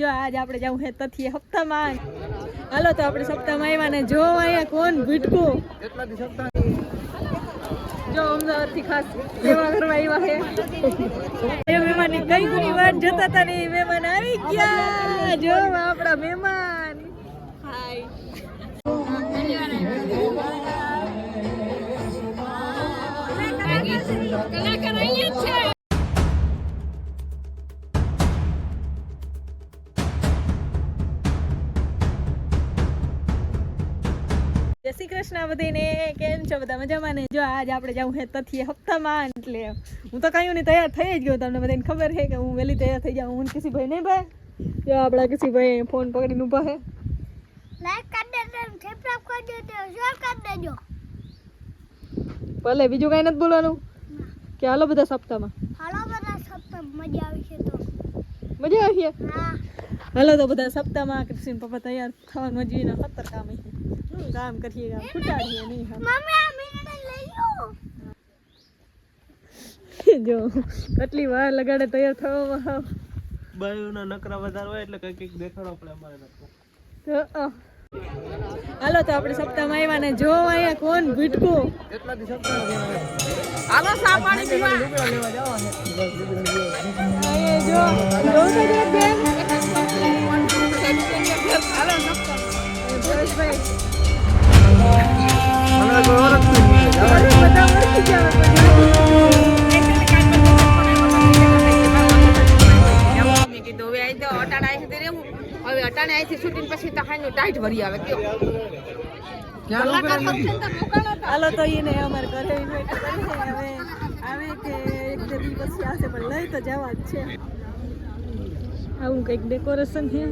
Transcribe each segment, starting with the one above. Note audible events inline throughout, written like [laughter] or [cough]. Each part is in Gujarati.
જો આજ આપણે જવું હે તથીએ હપ્તામાં. હાલો તો આપણે સપ્તાહમાં આવ્યા ને જો અહીંયા કોણ ભીટકું? જો અમદાવાદથી ખાસ સેવા કરવા આવ્યા હે. એ મહેમાનની કઈ ગુની વાત જતા હતા ને એ મહેમાન આવી ગયા. જો આપણા મહેમાન. હાય કલાકાર કૃષ્ણ બધીને કેમ છો? બધા મજામાં ને? જો આજ આપણે જવું હે તથીએ હપ્તામાં એટલે હું તો કહ્યું નહીં તૈયાર થઈ જ ગયો. તમને બધાને ખબર છે કે હું વહેલી તૈયાર થઈ જાઉં. હું કિસી ભાઈ નહીં ભાઈ? જો આપણા કિસી ભાઈ ફોન પકડીને ઊભા છે. લાઈક કરી દેજો સબસ્ક્રાઇબ કરી દેજો શેર કરી દેજો. ભલે બીજું કાંઈ નથી બોલવાનું. કે હાલો બધા સપ્તાહમાં. હાલો બધા મજા છે તો. મજા આવી હા. હાલો તો બધા સપ્તાહમાં કૃષ્ણ પપ્પા તૈયાર થવાનું એના ખતર કામ છે. કામ કરીએ કામ ખૂટાડીએ નહીં હા. મમ્મી આ મીઠાઈ લઈ લો જો કેટલી વાર લગાડે તૈયાર થવામાં હાવ. બાયુના નકરા વધારે હોય એટલે કંઈક દેખાડો પડે અમારે નકરો. હાલો તો આપણે સપ્તાહમાં આવ્યા ને જો અહીંયા કોણ ભૂટકું. હાલો સા પાણી પીવા. અહીંયા જો જો તો બેન. પરેશભાઈ, હવે અટાણે આઈથી શૂટિંગ પછી તો હાઈનું ટાઈટ ભરી આવે કયો. હાલો તો એને અમારે હવે આવે કે એક બે દી આવશે પણ લઈ તો જવા જ છે આવું કંઈક ડેકોરેશન છે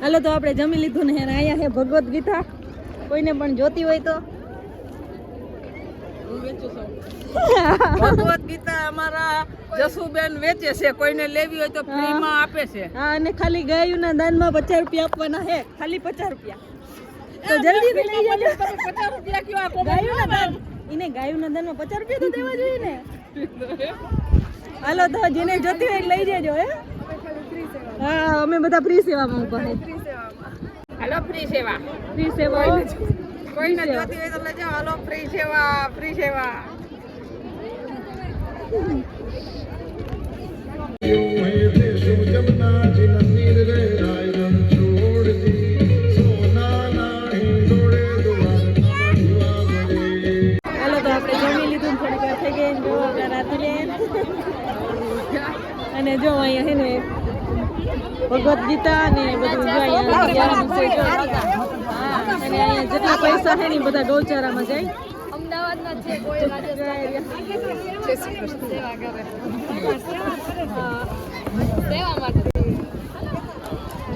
હાલો તો આપણે જમી લીધું ને અને અહીંયા છે ભગવદ્ ગીતા. કોઈને પણ જોતી હોય તો. ભગવદ્ ગીતા અમારા જસુબેન વેચે છે. કોઈને લેવી હોય તો ફ્રીમાં આપે છે. હા અને ખાલી ગાયુના દાનમાં પચાસ રૂપિયા આપવાના હે ખાલી પચાસ રૂપિયા. તો જલ્દીથી લઈ જાજો. પચાસ રૂપિયા કયો આપો? ગાયોના દાન એને ગાયુના દાનમાં પચાસ રૂપિયા તો દેવા જોઈએ ને. હાલો તો જેને જોતી હોય લઈ જજો હે? હા અમે બધા ફ્રી સેવામાં ઊભા હાલો ફ્રી સેવા. ફ્રી સેવા. કોઈ ન જોતી હોય તો લેજો હાલો ફ્રી સેવા ફ્રી સેવા. અને જો અહીંયા હે ને ભગવદ્ ગીતા ને બધું. અને અહીંયા જેટલા પૈસા છે ને બધા ગૌચારામાં જાય. અમદાવાદના છે કોઈ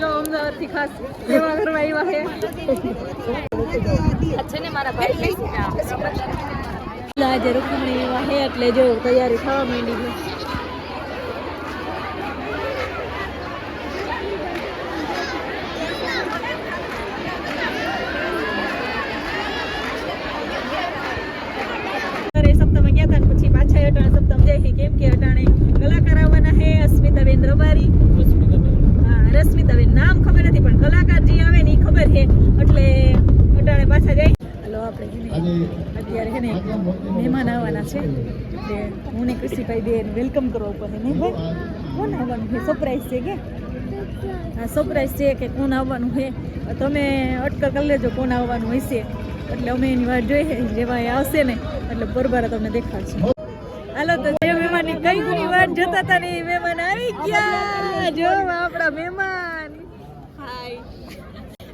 જો અમદાવાદથી ખાસ સેવા કરવા આવ્યા છે. આજે રૂકમણી એવા હે એટલે જો તૈયારી થવા માંડી છે અરે સપ્તાહમાં ગયા હતા ને પછી પાછા અટાણે સપ્તાહમાં જાય છે કેમ કે અટાણે કલાકાર આવવાના હે અસ્મિતાબેન રબારી હા દવે નામ ખબર નથી પણ કલાકાર જે આવે ને એ ખબર છે. એટલે અટાણે પાછા જાય. હલો આપણે અત્યારે છે ને મહેમાન આવવાના છે. એટલે હું ને કૃષિભાઈ બેન વેલકમ કરવા ઉપર ને ભાઈ? કોણ આવવાનું છે? સરપ્રાઈઝ છે કે? હા સરપ્રાઈઝ છે કે કોણ આવવાનું છે? તમે અટકર કરી લેજો કોણ આવવાનું હશે. એટલે અમે એની વાત જોઈએ જેવા એ આવશે ને એટલે બરોબર તમને દેખાડશે. હાલો તો કઈ ગુની વાત જોતા હતા ને મહેમાન આવી ગયા. જો આપણા મહેમાન. હાય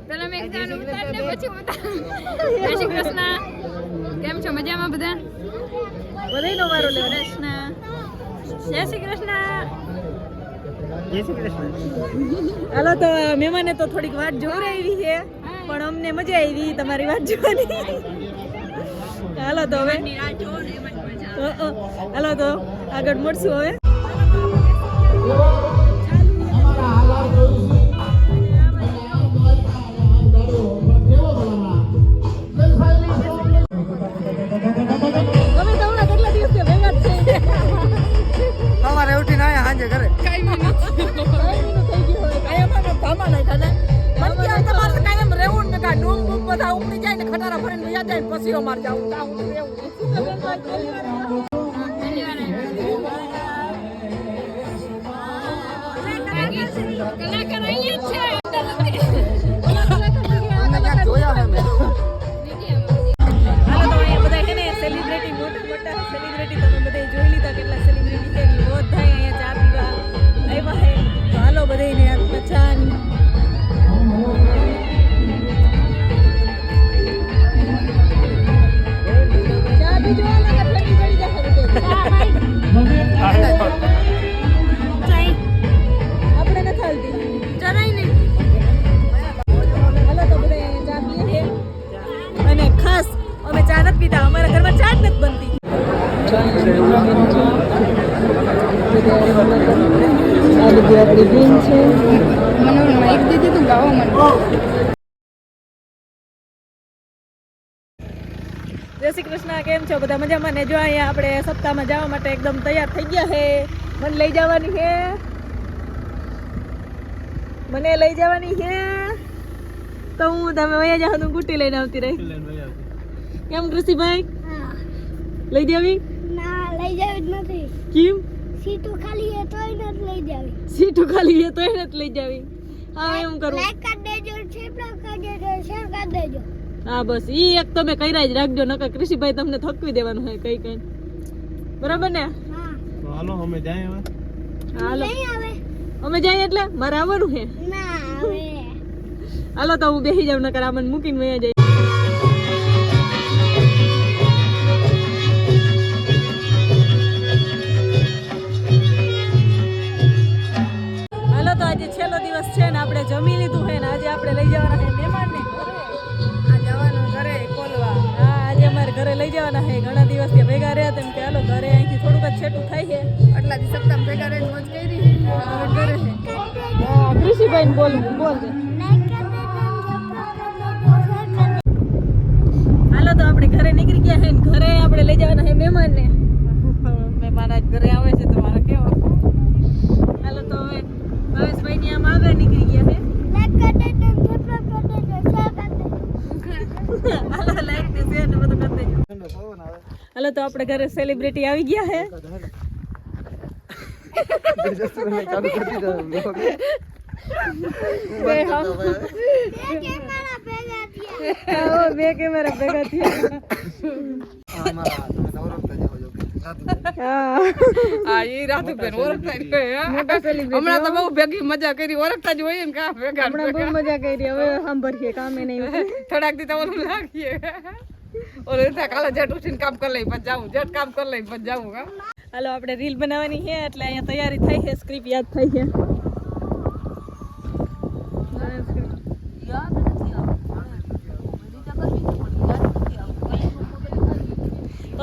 પેલા મેં એકદમ ઉતાર ને પછી ઉતાર. જય શ્રી કૃષ્ણ. કેમ છો? મજામાં બધા? બધાયનો વારો લે. કૃષ્ણ. જય શ્રી કૃષ્ણ. જય શ્રી કૃષ્ણ. હાલો તો મહેમાને તો થોડીક વાત જોવરાવી છે પણ અમને મજા આવી તમારી વાત જોવાની. હાલો તો હવે. હાલો તો આગળ મળશું હવે. બધા ઉપડી જાય ને ખટારા ભરીને યાદ જાય ને પછી અમારે જાવું. કલાકાર અહીંયા છે. બેન છે. મને માઇક દીધી તો ગાવા મને. જય શ્રી કૃષ્ણ કેમ છો? બધા મજામાં? ને જો અહીંયા આપણે સપ્તાહમાં જવા માટે એકદમ તૈયાર થઈ ગયા છે. મને લઈ જવાની છે. મને લઈ જવાની છે. તો હું તમે વયા જાવ હું ગુટી લઈને આવતી રહી. કેમ કૃષિભાઈ? લઈ જવી? ના લઈ જવી જ નથી. કેમ? સીટું ખાલી એ તોય નથી લઈ જાવી. સીટુ ખાલી એ તોય એને લઈ જાવી. હા એમ કરું? લાઈક કરી દેજો સબસ્ક્રાઇબ કરી દેજો શેર કરી દેજો. હા બસ. ઈ એક તમે કર્યા જ રાખજો નકર કૃષિભાઈ તમને થકવી દેવાનું હોય કઈ કઈ. બરાબર ને? હા. તો હાલો અમે જાય હવે. હાલો. નહીં આવે. અમે જાય એટલે? મારે આવવાનું છે? ના આવે. હાલો તો હું બેસી જાઉં નકર આ મૂકીને વયા જાય. છેલ્લો દિવસ છે ને આપણે જમી લીધું છે ને આજે આપણે લઈ જવાના છે મહેમાનને. આ જવાનું ઘરે કોલવા. હા આજે અમારે ઘરે લઈ જવાના છે. ઘણા દિવસથી ભેગા રહ્યા તેમ કે હાલો ઘરે અહીંથી થોડુંક જ છેટું થાય છે. આટલા દિવસ સપ્તાહ ભેગા રહીને મોજ કરી? હવે ઘરે છે. હા, કૃષિભાઈને બોલ બોલ. હાલો તો આપણે ઘરે નીકળી ગયા છે ઘરે આપણે લઈ જવાના છે મહેમાનને. મહેમાન આજ ઘરે આવે છે તમારે કેવો? હાલો તો હવે ભાવેશભાઈ ની આમ આગળ નીકળી ગયા છે. હાલો તો આપણે ઘરે સેલિબ્રિટી આવી ગયા હા, બે કેમેરા ભેગા થયા આ મારા તમે તો ઓળખતા જાઓ છો. રાતુભાઈ. હા. હા ઈ ઓળખતા જ હોય, હા. હમણાં તો બહુ ભેગી મજા કરી ઓળખતા જ હોય ને કા ભેગા હમણાં બહુ મજા કરી હવે સાંભળીએ કામે નહીં થોડાક દી તો ઓલું લાગીએ. ઓલું રીતે કાલે જટ ઉઠીને કામ કરી લઈ પછી જાવું જટ કામ કરી લઈ પછી જાવું હાલો આપણે રીલ બનાવવાની છે એટલે અહીંયા તૈયારી થઈ છે સ્ક્રિપ્ટ યાદ થઈ છે.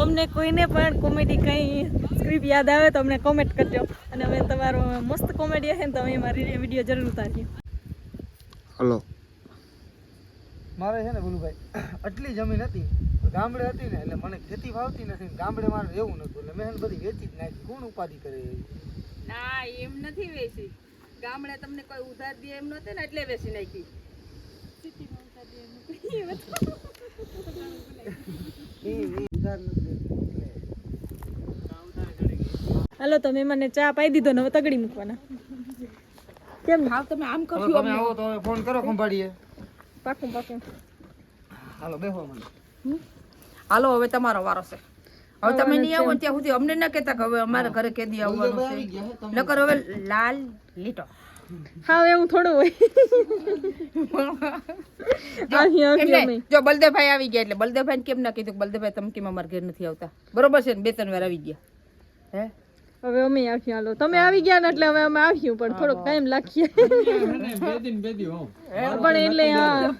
તમને કોઈને પણ કોમેડી કંઈ સ્ક્રિપ્ટ યાદ આવે તો અમને કોમેન્ટ કરજો. અને અમે તમારો મસ્ત કોમેડી હશે ને તો અમે મારી વીડિયો જરૂર ઉતારીએ. હલો મારે છે ને ભૂલુભાઈ આટલી જમીન હતી ગામડે હતી ને એટલે મને ખેતી ભાવતી નથી ગામડે મારે રહેવું નતું એટલે મેં બધી વેચી જ નાખી. કોણ ઉપાધિ કરે એવી? ના એમ નથી વેચી. ગામડે તમને કોઈ ઉધાર દે એમ નહોતું ને એટલે વેચી નાખી. એ ઉધાર દેતી એટલે હાલો તમે મને ચા પાઈ દીધો ને હવે તગડી મૂકવાના. કેમ હાલ તમે આમ કરશો તમે આવો તો ફોન કરો ખંભાળીએ. પાકું પાકું. હાલો બેહો મને. હાલો હવે તમારો વારો છે. હવે તમે નહીં આવો ને ત્યાં સુધી અમને ના કહેતા કે હવે અમારા ઘરે કેદી આવવાનું આવી છે. નકર હવે લાલ લીટો હા એવું થોડું હોય. [laughs] જો બલદેવભાઈ આવી ગયા એટલે બલદેવભાઈ કેમ ના કીધું કે બલદેવભાઈ તમે કેમ અમારા ઘેર નથી આવતા? બરોબર છે ને? બે ત્રણ વાર આવી ગયા. હે? હવે અમે આખી હાલો. તમે આવી ગયા ને એટલે હવે અમે આવ્યું પણ થોડોક ટાઈમ લાગીએ બે દિન બે દી હોઉં. પણ એટલે હા.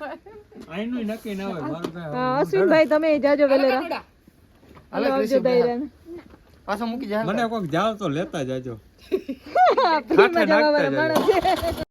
અશ્વિનભાઈ તમે જાજો વેલેરા. હાલો આવજો દાયરા પાછો મૂકી જાય મને કોક જાવ તો લેતા જાજો. [laughs]